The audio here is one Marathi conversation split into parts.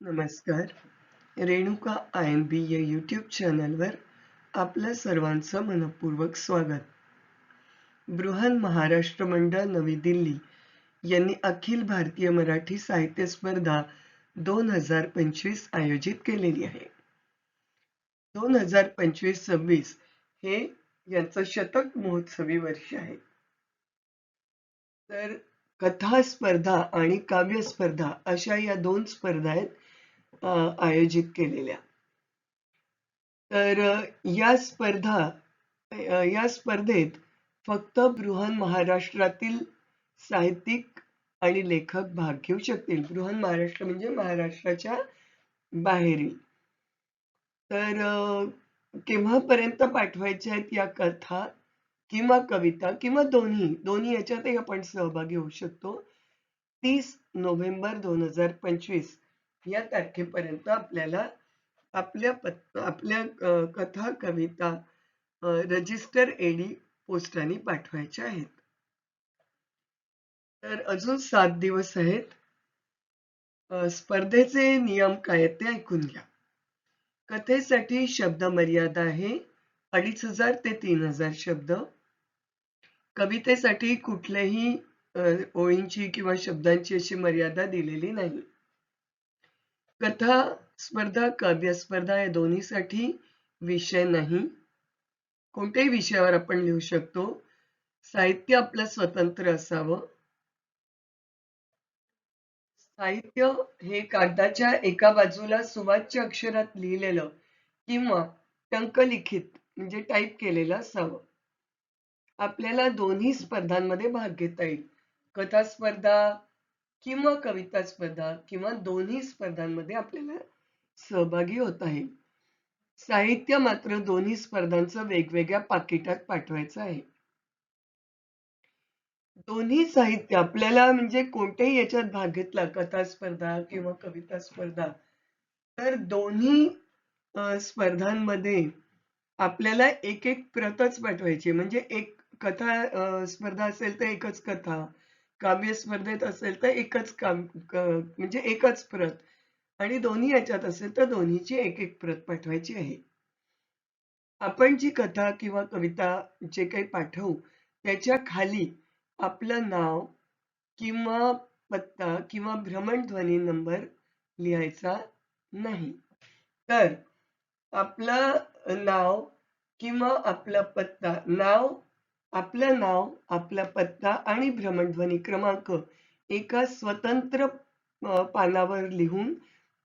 नमस्कार. रेणुका आय एम बी या यूट्यूब चॅनलवर आपल्या सर्वांचं मनपूर्वक स्वागत. बृहन महाराष्ट्र मंडळ नवी दिल्ली यांनी अखिल भारतीय मराठी साहित्य स्पर्धा दोन हजार पंचवीस आयोजित केलेली आहे. दोन हजार पंचवीस सव्वीस हे यांचं शतक महोत्सवी वर्ष आहे. तर कथा स्पर्धा आणि काव्य स्पर्धा अशा या दोन स्पर्धा आहेत. आयोजित केलेल्या. तर या स्पर्धा या स्पर्धेत फक्त बृहन महाराष्ट्रातील साहित्यिक आणि लेखक भाग घेऊ शकतील. बृहन महाराष्ट्र म्हणजे महाराष्ट्राच्या बाहेरील. तर केव्हापर्यंत पाठवायच्या आहेत या कथा किंवा कविता किंवा दोन्ही दोन्ही याच्यातही आपण सहभागी होऊ शकतो. तीस नोव्हेंबर दोन हजार पंचवीस. या तारखेपर्यंत आपल्याला आपल्या पत आपल्या कथा कविता रजिस्टर एडी पोस्टाने पाठवायच्या आहेत. तर अजून सात दिवस आहेत. स्पर्धेचे नियम काय आहेत ते ऐकून घ्या. कथेसाठी शब्द मर्यादा आहे अडीच हजार ते तीन हजार शब्द. कवितेसाठी कुठल्याही ओळींची किंवा शब्दांची अशी मर्यादा दिलेली नाही. कथा स्पर्धा काव्य स्पर्धा या दोन्हीसाठी विषय नाही. कोणत्याही विषयावर आपण लिहू शकतो. साहित्य आपलं स्वतंत्र असावं. साहित्य हे कागदाच्या एका बाजूला सुवाच्य अक्षरात लिहिलेलं किंवा टंकलिखित म्हणजे टाईप केलेलं असावं. आपल्याला दोन्ही स्पर्धांमध्ये भाग घेता येईल. कथा स्पर्धा किंवा कविता स्पर्धा किंवा दोन्ही स्पर्धांमध्ये आपल्याला सहभागी होता येईल. साहित्य मात्र दोन्ही स्पर्धांचं वेगवेगळ्या पाकिटात पाठवायचं आहे. दोन्ही साहित्य आपल्याला म्हणजे कोणत्याही याच्यात भाग घेतला कथा स्पर्धा किंवा कविता स्पर्धा तर दोन्ही स्पर्धांमध्ये आपल्याला एक एक प्रतच पाठवायची. म्हणजे एक कथा स्पर्धा असेल तर एकच कथा काव्य स्पर्धेत असेल तर एकच काम म्हणजे एकच प्रत. आणि दोन्ही याच्यात असेल तर दोन्हीची एक एक प्रत पाठवायची आहे. आपण जी कथा किंवा कविता जे काही पाठवू त्याच्याखाली आपलं नाव किंवा पत्ता किंवा भ्रमणध्वनी नंबर लिहायचा नाही. तर आपलं नाव किंवा आपला पत्ता नाव आपलं नाव आपला पत्ता आणि भ्रमणध्वनी क्रमांक एका स्वतंत्र पानावर लिहून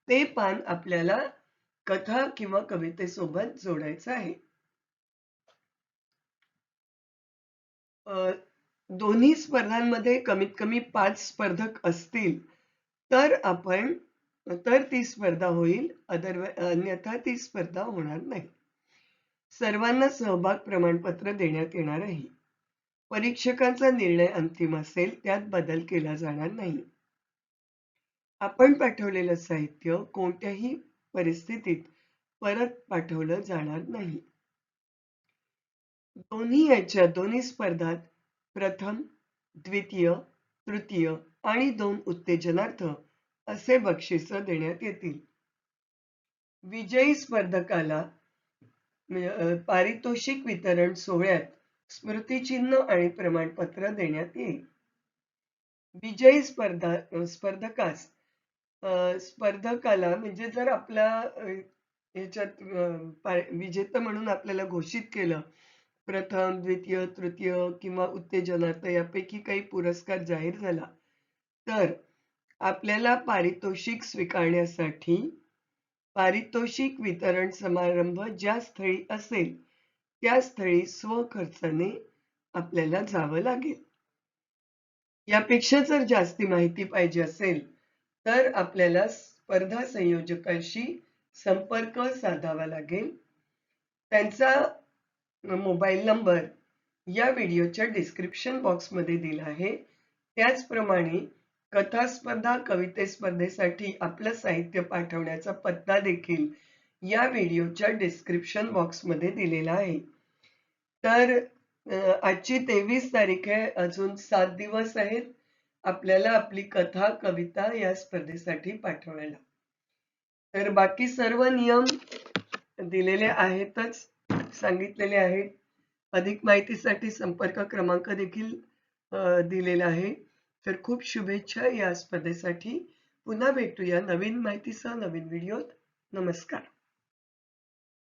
ते पान आपल्याला कथा किंवा कवितेसोबत जोडायचं आहे. दोन्ही स्पर्धांमध्ये कमीत कमी पाच स्पर्धक असतील तर आपण तर ती स्पर्धा होईल अदर अन्यथा ती स्पर्धा होणार नाही. सर्वांना सहभाग प्रमाणपत्र देण्यात येणार आहे. परीक्षकांचा निर्णय अंतिम असेल त्यात बदल केला जाणार नाही. आपण पाठवलेलं साहित्य कोणत्याही परिस्थितीत परत पाठवलं जाणार नाही. दोन्ही याच्या दोन्ही स्पर्धात प्रथम द्वितीय तृतीय आणि दोन उत्तेजनार्थ असे बक्षीस देण्यात येतील. विजयी स्पर्धकाला पारितोषिक वितरण सोहळ्यात स्मृतिचिन्ह आणि प्रमाणपत्र देण्यात येईल. विजयी स्पर्धा स्पर्धकास स्पर्धकाला म्हणजे जर आपला याच्यात विजेता म्हणून आपल्याला घोषित केलं प्रथम द्वितीय तृतीय किंवा उत्तेजनार्थ यापैकी काही पुरस्कार जाहीर झाला तर आपल्याला पारितोषिक स्वीकारण्यासाठी पारितोषिक वितरण समारंभ ज्या स्थळी असेल त्या स्थळी स्वखर्चाने आपल्याला जावं लागेल. यापेक्षा जर जास्ती माहिती पाहिजे असेल तर आपल्याला स्पर्धा संयोजकांशी संपर्क साधावा लागेल. त्यांचा मोबाईल नंबर या व्हिडिओच्या डिस्क्रिप्शन बॉक्समध्ये दिला आहे. त्याचप्रमाणे कथा स्पर्धा कविते स्पर्धेसाठी आपलं साहित्य पाठवण्याचा पत्ता देखील या व्हिडिओच्या डिस्क्रिप्शन बॉक्समध्ये दिलेला आहे. तर आजची तेवीस तारीख आहे अजून सात दिवस आहेत आपल्याला आपली कथा कविता या स्पर्धेसाठी पाठवायला. तर बाकी सर्व नियम दिलेले आहेतच सांगितलेले आहेत. अधिक माहितीसाठी संपर्क क्रमांक देखील दिलेला आहे. तर खूप शुभेच्छा या स्पर्धेसाठी. पुन्हा भेटूया नवीन माहितीसह नवीन व्हिडिओत. नमस्कार.